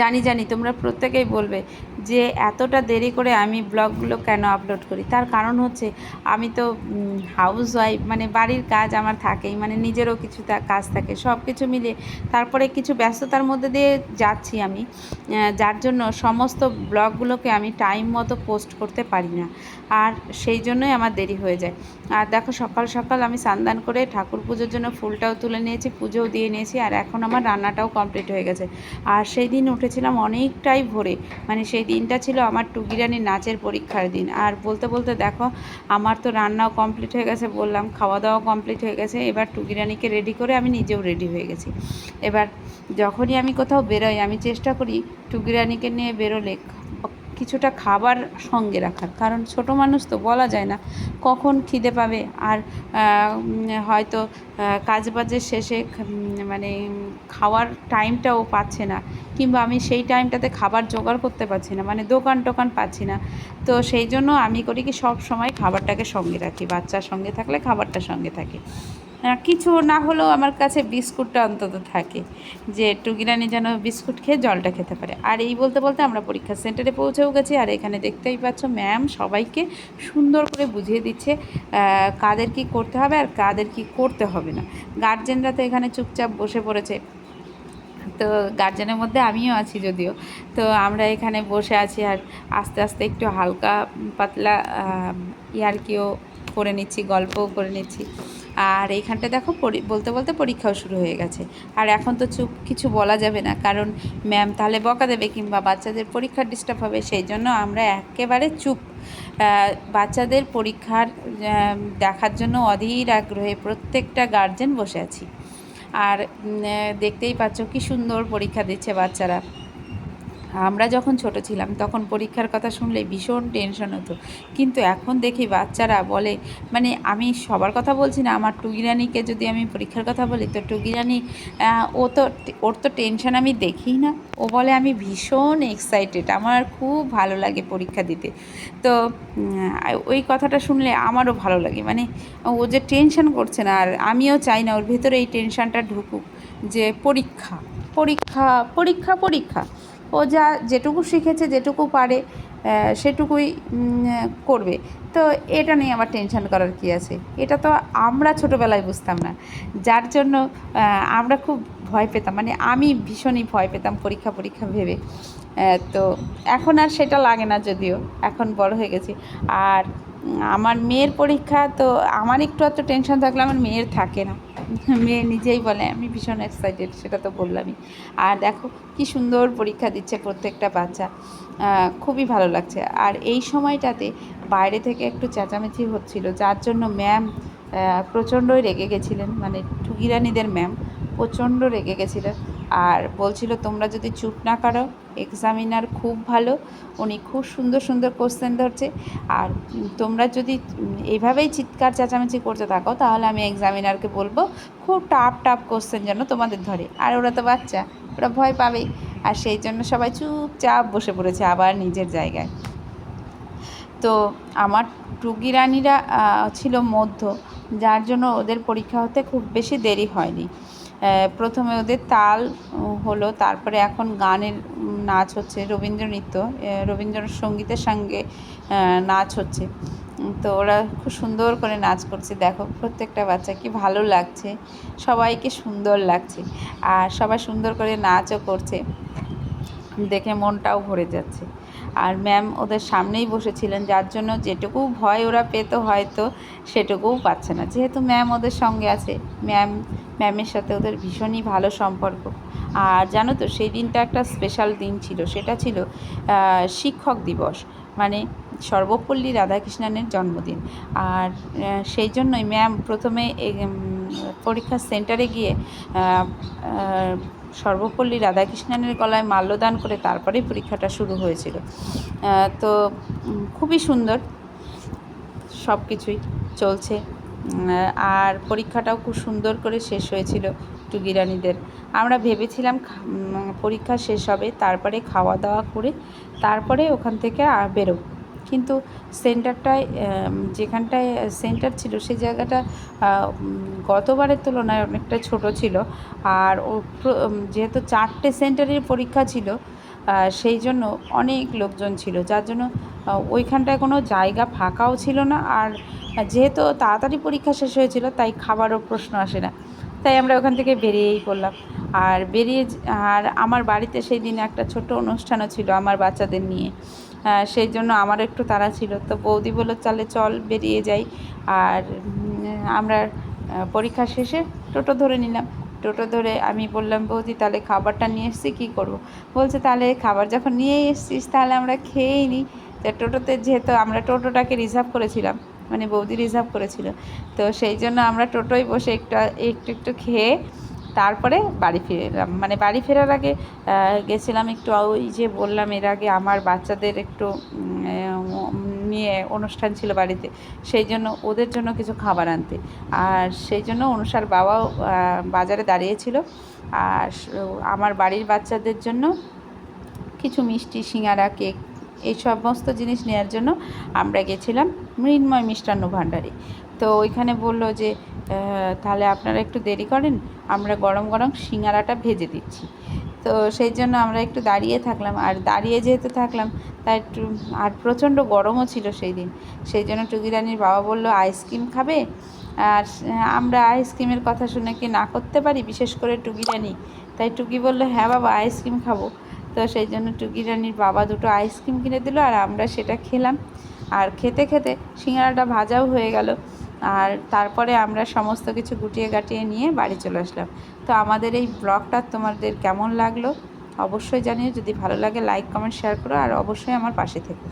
জানি জানি, তোমরা প্রত্যেকেই বলবে যে এতটা দেরি করে আমি ব্লগগুলো কেন আপলোড করি? তার কারণ হচ্ছে আমি তো হাউস ওয়াইফ মানে বাড়ির কাজ আমার থাকেই মানে নিজেরও কিছু কাজ থাকে সব কিছু মিলে তারপরে কিছু ব্যস্ততার মধ্যে দিয়ে যাচ্ছি আমি যার জন্য সমস্ত ব্লগগুলোকে আমি টাইম মতো পোস্ট করতে পারি না। আর সেই জন্যই আমার দেরি হয়ে যায়। আর দেখো, সকাল সকাল আমি স্নান করে ঠাকুর পুজোর জন্য ফুলটাও তুলে নিয়েছি, পুজোও দিয়ে নিয়েছি, আর এখন আমার রান্নাটাও কমপ্লিট হয়ে গেছে। আর সেই দিন উঠেছিলাম অনেকটাই ভোরে। মানে সেই দিনটা ছিল আমার টুকিরানির নাচের পরীক্ষার দিন। আর বলতে বলতে দেখো, আমার তো রান্নাও কমপ্লিট হয়ে গেছে বললাম খাওয়া দাওয়া কমপ্লিট হয়ে গেছে। এবার টুকিরানিকে রেডি করে আমি নিজেও রেডি হয়ে গেছি। এবার যখনই আমি কোথাও বেরোই, আমি চেষ্টা করি টুকিরানিকে নিয়ে বেরোলে কিছুটা খাবার সঙ্গে রাখার। কারণ ছোট মানুষ তো বলা যায় না, কখন খিদে পাবে আর হয়তো কাজ বাজের শেষে মানে খাওয়ার টাইমটাও পাচ্ছে না। কিংবা আমি সেই টাইমটাতে খাবার জোগাড় করতে পারছি না মানে দোকান টোকান পাচ্ছি না। তো সেই জন্য আমি করি কি সব সময় খাবারটাকে সঙ্গে রাখি, বাচ্চার সঙ্গে থাকলে খাবারটা সঙ্গে থাকে। কিছু না হলেও আমার কাছে বিস্কুটটা অন্তত থাকে, যে টুগিরানি যেন বিস্কুট খেয়ে জলটা খেতে পারে। আর এই বলতে বলতে আমরা পরীক্ষা সেন্টারে পৌঁছেও গেছি, আর এখানে দেখতেই পাচ্ছ ম্যাম সবাইকে সুন্দর করে বুঝিয়ে দিচ্ছে কাদের কি করতে হবে আর কাদের কি করতে হবে না। গার্জেনরা তো এখানে চুপচাপ বসে পড়েছে। তো গার্জেনের মধ্যে আমিও আছি যদিও। তো আমরা এখানে বসে আছি আর আস্তে আস্তে একটু হালকা পাতলা ইয়ার্কিও করে নিচ্ছি, গল্পও করে নিচ্ছি। আর এইখানটা দেখো বলতে বলতে পরীক্ষাও শুরু হয়ে গেছে। আর এখন তো চুপ, কিছু বলা যাবে না। কারণ ম্যাম তাহলে বকা দেবে কিংবা বাচ্চাদের পরীক্ষার ডিস্টার্ব হবে, সেই জন্য আমরা একেবারে চুপ। বাচ্চাদের পরীক্ষার দেখার জন্য অধীর আগ্রহে প্রত্যেকটা গার্জেন বসে আছি। আর দেখতেই পাচ্ছ কি সুন্দর পরীক্ষা দিচ্ছে বাচ্চারা। আমরা যখন ছোট ছিলাম, তখন পরীক্ষার কথা শুনলে ভীষণ টেনশন হতো। কিন্তু এখন দেখি বাচ্চারা বলে মানে আমি সবার কথা বলছি না, আমার টুগিরানিকে যদি আমি পরীক্ষার কথা বলি, তো টুগিরানি ও তো, ওর তো টেনশন আমি দেখি না। ও বলে, আমি ভীষণ এক্সাইটেড আমার খুব ভালো লাগে পরীক্ষা দিতে। তো ওই কথাটা শুনলে আমারও ভালো লাগে। মানে ও যে টেনশন করছে না, আর আমিও চাই না, ওর ভেতরে এই টেনশনটা ঢুকুক যে পরীক্ষা পরীক্ষা পরীক্ষা পরীক্ষা। ও যা যেটুকু শিখেছে, যেটুকু পারে সেটুকুই করবে। তো এটা নিয়ে আমার টেনশন করার কি আছে? এটা তো আমরা ছোটোবেলায় বুঝতাম না। যার জন্য আমরা খুব ভয় পেতাম। মানে আমি ভীষণই ভয় পেতাম পরীক্ষা পরীক্ষা ভেবে। তো এখন আর সেটা লাগে না যদিও। এখন বড় হয়ে গেছি। আর আমার মেয়ের পরীক্ষা তো আমার একটু এত টেনশন থাকলে আমার মেয়ের থাকে না। মেয়ে নিজেই বলে, আমি ভীষণ এক্সাইটেড সেটা তো বললামই। আর দেখো কি সুন্দর পরীক্ষা দিচ্ছে প্রত্যেকটা বাচ্চা। খুবই ভালো লাগছে। আর এই সময়টাতে বাইরে থেকে একটু চেঁচামেচি হচ্ছিল, যার জন্য ম্যাম প্রচণ্ডই রেগে গেছিলেন। মানে ঠুগিরানিদের ম্যাম প্রচণ্ড রেগে গেছিলেন। আর বলছিল, তোমরা যদি চুপ না করো এক্সামিনার খুব ভালো, উনি খুব সুন্দর সুন্দর কোশ্চেন ধরছে। আর তোমরা যদি এভাবেই চিৎকার, চেঁচামেচি করতে থাকো, তাহলে আমি এক্সামিনারকে বলব, খুব টাফ টাপ কোশ্চেন যেন তোমাদের ধরে। আর ওরা তো বাচ্চা, ওরা ভয় পাবেই। আর সেই জন্য সবাই চুপচাপ বসে পড়েছে আবার নিজের জায়গায়। তো আমার টুকি রানীরা ছিল মধ্য, যার জন্য ওদের পরীক্ষা হতে খুব বেশি দেরি হয়নি। প্রথমে ওদের তাল হলো, তারপরে এখন গানের নাচ হচ্ছে রবীন্দ্র নৃত্য রবীন্দ্রসঙ্গীতের সঙ্গে নাচ হচ্ছে। তো ওরা খুব সুন্দর করে নাচ করছে। দেখো, প্রত্যেকটা বাচ্চা কি ভালো লাগছে, সবাইকে সুন্দর লাগছে, আর সবাই সুন্দর করে নাচও করছে। দেখে মনটাও ভরে যাচ্ছে। আর ম্যাম ওদের সামনেই বসেছিলেন, যার জন্য যেটুকু ভয় ওরা পেতো হয়তো সেটুকুও পাচ্ছে না। যেহেতু ম্যাম ওদের সঙ্গে আছে, ম্যাম, ম্যামের সাথে ওদের ভীষণই ভালো সম্পর্ক। আর জানো তো, সেই দিনটা একটা স্পেশাল দিন ছিল, সেটা ছিল শিক্ষক দিবস মানে সর্বপল্লী রাধাকৃষ্ণনের জন্মদিন। আর সেই জন্যই ম্যাম প্রথমে পরীক্ষার সেন্টারে গিয়ে সর্বপল্লী রাধাকৃষ্ণনের গলায় মাল্যদান করে তারপরেই পরীক্ষাটা শুরু হয়েছিল। তো খুবই সুন্দর সব কিছুই চলছে। আর পরীক্ষাটাও খুব সুন্দর করে শেষ হয়েছিল টুগিরানিদের আমরা ভেবেছিলাম পরীক্ষা শেষ হবে, তারপরে খাওয়া দাওয়া করে তারপরে ওখান থেকে বেরোব। কিন্তু সেন্টারটায় যেখানটায় সেন্টার ছিল সেই জায়গাটা গতবারের তুলনায় অনেকটা ছোট ছিল। আর ও যেহেতু চারটে সেন্টারের পরীক্ষা ছিল সেই জন্য অনেক লোকজন ছিল। যার জন্য ওইখানটায় কোনো জায়গা ফাঁকাও ছিল না। আর যেহেতু তাড়াতাড়ি পরীক্ষা শেষ হয়েছিল, তাই খাবারও প্রশ্ন আসে না। তাই আমরা ওখান থেকে বেরিয়েই পড়লাম। আর বেরিয়ে, আর আমার বাড়িতে সেই দিন একটা ছোট অনুষ্ঠানও ছিল আমার বাচ্চাদের নিয়ে। সেই জন্য আমার একটু তাড়া ছিল। তো বৌদি বলল তাহলে চল, বেরিয়ে যাই। আর আমরা পরীক্ষা শেষে টোটো ধরে নিলাম। টোটো ধরে আমি বললাম, বৌদি, তাহলে খাবারটা নিয়ে এসছি, কী করব? বলছে, তাহলে খাবার যখন নিয়ে এসছিস, তাহলে আমরা খেয়েই নিই। তো টোটোতে যেহেতু আমরা টোটোটাকে রিজার্ভ করেছিলাম মানে বৌদি রিজার্ভ করেছিল, তো সেই জন্য আমরা টোটোয় বসে একটু একটু একটু খেয়ে তারপরে বাড়ি ফিরে এলাম মানে বাড়ি ফেরার আগে গেছিলাম একটু ওই যে বললাম এর আগে আমার বাচ্চাদের একটু নিয়ে অনুষ্ঠান ছিল বাড়িতে, সেই জন্য ওদের জন্য কিছু খাবার আনতে। আর সেই জন্য অনুষার বাবাও বাজারে দাঁড়িয়েছিল। আর আমার বাড়ির বাচ্চাদের জন্য কিছু মিষ্টি, সিঙ্গারা, কেক, এই সমস্ত জিনিস নেওয়ার জন্য আমরা গেছিলাম মৃন্ময় মিষ্টান্ন ভাণ্ডারে। তো ওইখানে বলল যে তাহলে আপনারা একটু দেরি করেন, আমরা গরম গরম সিঙ্গারাটা ভেজে দিচ্ছি। তো সেই জন্য আমরা একটু দাঁড়িয়ে থাকলাম। আর দাঁড়িয়ে যেহেতু থাকলাম, তাই একটু, আর প্রচণ্ড গরমও ছিল সেই দিন। সেই জন্য টুকি রানির বাবা বলল, আইসক্রিম খাবে? আর আমরা আইসক্রিমের কথা শুনে কি না করতে পারি, বিশেষ করে টুকি রানি তাই টুকি বলল হ্যাঁ বাবা, আইসক্রিম খাব। তো সেই জন্য টুকি রানির বাবা দুটো আইসক্রিম কিনে দিল, আর আমরা সেটা খেলাম। আর খেতে খেতে সিঙ্গারাটা ভাজাও হয়ে গেল। আর তারপরে আমরা সমস্ত কিছু গুটিয়ে গাটিয়ে নিয়ে বাড়ি চলে আসলাম। তো আমাদের এই ব্লগটা তোমাদের কেমন লাগল? অবশ্যই জানিও, যদি ভালো লাগে লাইক কমেন্ট শেয়ার করো আর অবশ্যই আমার পাশে থেকো।